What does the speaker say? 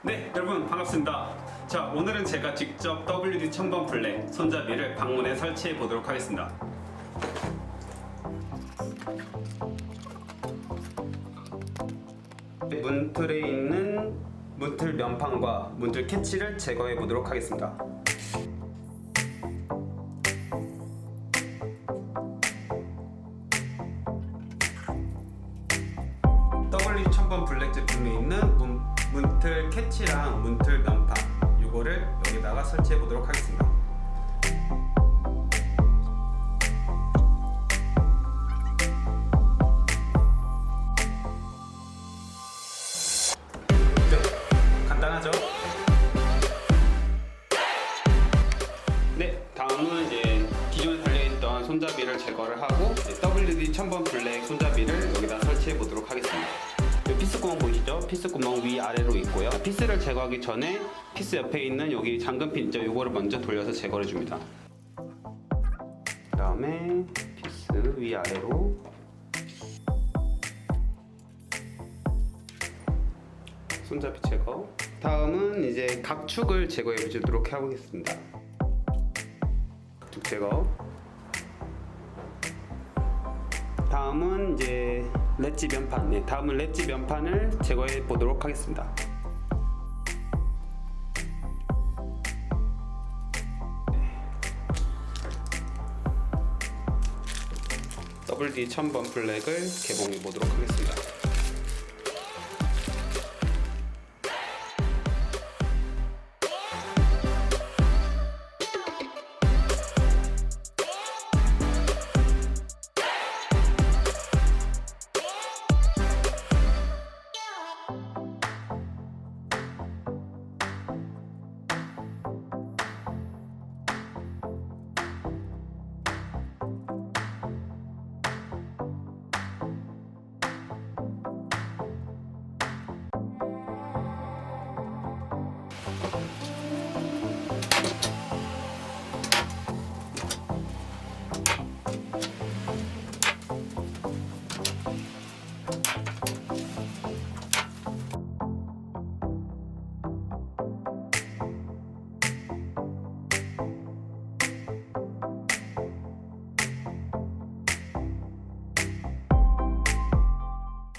네, 여러분 반갑습니다. 자, 오늘은 제가 직접 WD 1000번 블랙 손잡이를 방문에 설치해 보도록 하겠습니다. 문 틀에 있는 문틀 면판과 문틀 캐치를 제거해 보도록 하겠습니다. W 1000번 블랙 제품에 있는 문, 문틀 캐치랑 문틀 면판 요거를 여기다가 설치해 보도록 하겠습니다. 네, 간단하죠? 네, 다음은 이제 기존에 달려있던 손잡이를 제거를 하고 WD 1000번 블랙 손잡이를 여기다 설치해 보도록 하겠습니다. 이 피스 구멍 보이시죠? 피스 구멍 위 아래로 있고요. 피스를 제거하기 전에 피스 옆에 있는 여기 잠금핀 있죠? 요거를 먼저 돌려서 제거해 줍니다. 그 다음에 피스 위 아래로 손잡이 제거. 다음은 이제 각축을 제거해 주도록 하겠습니다. 각축 제거. 다음은 이제 렛지 면판. 네, 다음은 렛지 면판을 제거해 보도록 하겠습니다. WD 1000번 블랙을 개봉해 보도록 하겠습니다.